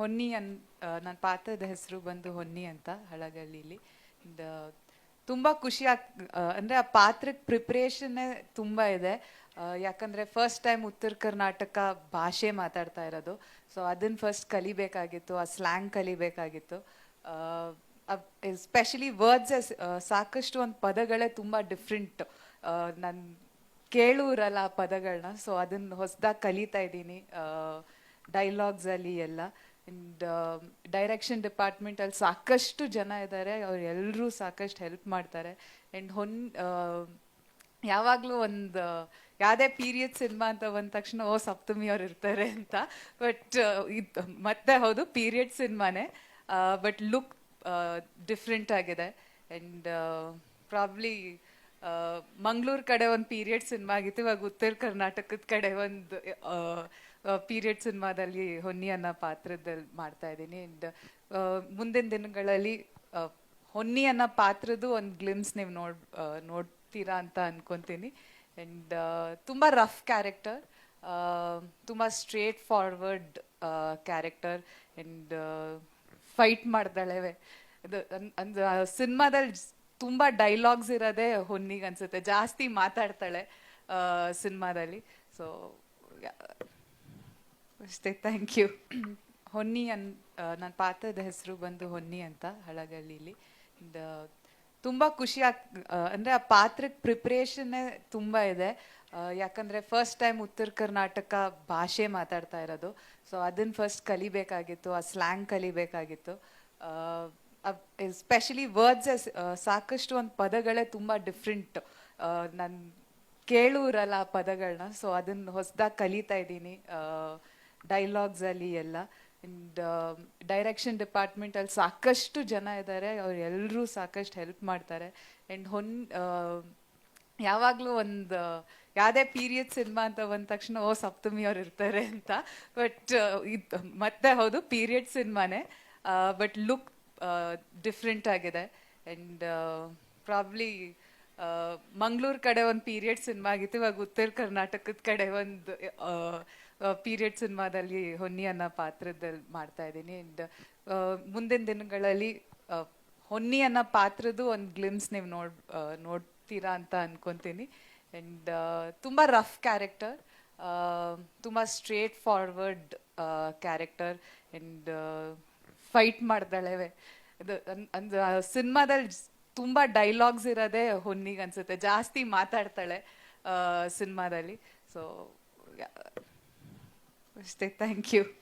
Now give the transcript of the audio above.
ಹೊನ್ನಿ ಅನ್ ನನ್ನ ಪಾತ್ರದ ಹೆಸರು ಬಂದು ಹೊನ್ನಿ ಅಂತ ಹಳಗಳ್ಳಿಲಿ. ತುಂಬ ಖುಷಿ ಆಗ್ ಅಂದ್ರೆ ಆ ಪಾತ್ರಕ್ಕೆ ಪ್ರಿಪ್ರೇಷನ್ನೇ ತುಂಬಾ ಇದೆ. ಯಾಕಂದರೆ ಫಸ್ಟ್ ಟೈಮ್ ಉತ್ತರ ಕರ್ನಾಟಕ ಭಾಷೆ ಮಾತಾಡ್ತಾ ಇರೋದು. ಸೊ ಅದನ್ನ ಫಸ್ಟ್ ಕಲಿಬೇಕಾಗಿತ್ತು, ಆ ಸ್ಲ್ಯಾಂಗ್ ಕಲಿಬೇಕಾಗಿತ್ತು. ಎಸ್ಪೆಷಲಿ ವರ್ಡ್ಸ್ ಸಾಕಷ್ಟು ಒಂದು ಪದಗಳೇ ತುಂಬ ಡಿಫ್ರೆಂಟ್. ನನ್ನ ಕೇಳೂರಲ್ಲ ಆ ಪದಗಳನ್ನ ಸೊ ಅದನ್ನ ಹೊಸದಾಗಿ ಕಲಿತಾ ಇದ್ದೀನಿ ಡೈಲಾಗ್ಸ್ ಅಲ್ಲಿ ಎಲ್ಲ. ಅಂಡ್ ಡೈರೆಕ್ಷನ್ ಡಿಪಾರ್ಟ್ಮೆಂಟಲ್ಲಿ ಸಾಕಷ್ಟು ಜನ ಇದ್ದಾರೆ ಅವರೆಲ್ಲರೂ ಸಾಕಷ್ಟು ಹೆಲ್ಪ್ ಮಾಡ್ತಾರೆ. ಆ್ಯಂಡ್ ಹೊನ್ ಯಾವಾಗಲೂ ಒಂದು, ಯಾವುದೇ ಪೀರಿಯಡ್ ಸಿನಿಮಾ ಅಂತ ಬಂದ ತಕ್ಷಣ, ಓ, ಸಪ್ತಮಿ ಅವ್ರು ಇರ್ತಾರೆ ಅಂತ. ಬಟ್ ಇದು, ಮತ್ತೆ ಹೌದು ಪೀರಿಯಡ್ ಸಿನಿಮಾನೇ ಬಟ್ ಲುಕ್ ಡಿಫ್ರೆಂಟ್ ಆಗಿದೆ. ಆ್ಯಂಡ್ ಪ್ರಾಬ್ಲಿ ಮಂಗಳೂರು ಕಡೆ ಒಂದು ಪೀರಿಯಡ್ ಸಿನಿಮಾ ಆಗಿತ್ತು. ಇವಾಗ ಉತ್ತರ ಕರ್ನಾಟಕದ ಕಡೆ ಒಂದು ಪೀರಿಯಡ್ ಸಿನಿಮಾದಲ್ಲಿ ಹೊನ್ನಿ ಅನ್ನೋ ಪಾತ್ರದಲ್ಲಿ ಮಾಡ್ತಾ ಇದ್ದೀನಿ. ಅಂಡ್ ಮುಂದಿನ ದಿನಗಳಲ್ಲಿ ಹೊನ್ನಿ ಅನ್ನೋ ಪಾತ್ರದ ಒಂದು ಗ್ಲಿಮ್ಸ್ ನೀವು ನೋಡ್ ನೋಡ್ತೀರಾ ಅಂತ ಅನ್ಕೊತೀನಿ. ಆ್ಯಂಡ್ ತುಂಬ ರಫ್ ಕ್ಯಾರೆಕ್ಟರ್ ತುಂಬ straightforward character and fight ಮಾಡ್ದಾಳೆ ಅದು ಅಂದ್ರೆ ಸಿನಿಮಾದಲ್ಲಿ ತುಂಬ ಡೈಲಾಗ್ಸ್ ಇರೋದೇ ಹೊನ್ನಿಗೆ ಅನ್ಸುತ್ತೆ. ಜಾಸ್ತಿ ಮಾತಾಡ್ತಾಳೆ ಸಿನಿಮಾದಲ್ಲಿ. ಸೊ ಅಷ್ಟೇ ಥ್ಯಾಂಕ್ ಯು ಹೊನ್ನಿ ಅನ್ ನನ್ನ ಪಾತ್ರದ ಹೆಸರು ಬಂದು ಹೊನ್ನಿ ಅಂತ ಹಳಗಳ್ಳಿಲಿ. ತುಂಬ ಖುಷಿ ಆಗ್ ಅಂದರೆ ಆ ಪಾತ್ರಕ್ಕೆ ಪ್ರಿಪ್ರೇಷನ್ನೇ ತುಂಬ ಇದೆ. ಯಾಕಂದರೆ ಯಾಕಂದ್ರೆ ಫಸ್ಟ್ ಟೈಮ್ ಉತ್ತರ ಕರ್ನಾಟಕ ಭಾಷೆ ಮಾತಾಡ್ತಾ ಇರೋದು. ಸೊ ಅದನ್ನು ಫಸ್ಟ್ ಕಲಿಬೇಕಾಗಿತ್ತು, ಆ ಸ್ಲ್ಯಾಂಗ್ ಕಲಿಬೇಕಾಗಿತ್ತು. ಎಸ್ಪೆಷಲಿ ವರ್ಡ್ಸ್ ಸಾಕಷ್ಟು ಒಂದು ಪದಗಳೇ ತುಂಬ ಡಿಫ್ರೆಂಟ್ ನಾನು ಕೇಳೂರಲ್ಲ ಆ ಪದಗಳನ್ನ ಸೊ ಅದನ್ನು ಹೊಸದಾಗಿ ಕಲಿತಾ ಇದ್ದೀನಿ. ಡೈಲಾಗ್ಸ್ ಅಲ್ಲಿ ಎಲ್ಲ. ಅಂಡ್ ಡೈರೆಕ್ಷನ್ ಡಿಪಾರ್ಟ್ಮೆಂಟ್ ಅಲ್ಲಿ ಸಾಕಷ್ಟು ಜನ ಇದ್ದಾರೆ ಅವ್ರು ಸಾಕಷ್ಟು ಹೆಲ್ಪ್ ಮಾಡ್ತಾರೆ. ಅಂಡ್ ಹೊನ್ ಯಾವಾಗಲೂ ಒಂದು, ಯಾವುದೇ ಪೀರಿಯಡ್ ಸಿನಿಮಾ ಅಂತ ಬಂದ ತಕ್ಷಣ, ಓ, ಸಪ್ತಮಿ ಅವ್ರು ಇರ್ತಾರೆ ಅಂತ. ಬಟ್ ಇದು, ಮತ್ತೆ ಹೌದು ಪೀರಿಯಡ್ ಸಿನಿಮಾನೇ ಬಟ್ ಲುಕ್ ಡಿಫ್ರೆಂಟ್ ಆಗಿದೆ. ಆ್ಯಂಡ್ ಪ್ರಾಬ್ಲಿ ಮಂಗಳೂರು ಕಡೆ ಒಂದು ಪೀರಿಯಡ್ ಸಿನಿಮಾ ಆಗಿತ್ತು. ಇವಾಗ ಉತ್ತರ ಕರ್ನಾಟಕದ ಕಡೆ ಒಂದು ಪೀರಿಯಡ್ ಸಿನಿಮಾದಲ್ಲಿ ಹೊನ್ನಿ ಅನ್ನೋ ಪಾತ್ರದಲ್ಲಿ ಮಾಡ್ತಾ ಇದ್ದೀನಿ. ಆ್ಯಂಡ್ ಮುಂದಿನ ದಿನಗಳಲ್ಲಿ ಹೊನ್ನಿ ಅನ್ನೋ ಪಾತ್ರದ್ದು ಒಂದು ಗ್ಲಿಮ್ಸ್ ನೀವು ನೋಡ್ ನೋಡ್ತೀರಾ ಅಂತ ಅನ್ಕೊಂತೀನಿ. ಆ್ಯಂಡ್ ತುಂಬ ರಫ್ ಕ್ಯಾರೆಕ್ಟರ್ ತುಂಬ straightforward character and fight ಮಾಡ್ದಾಳೆ ಅದು ಅಂದ್ರೆ ಸಿನಿಮಾದಲ್ಲಿ ತುಂಬ ಡೈಲಾಗ್ಸ್ ಇರೋದೇ ಹೊನ್ನಿಗೆ ಅನ್ಸುತ್ತೆ. ಜಾಸ್ತಿ ಮಾತಾಡ್ತಾಳೆ ಸಿನಿಮಾದಲ್ಲಿ ಸೊ ಅಷ್ಟೇ ಥ್ಯಾಂಕ್ ಯು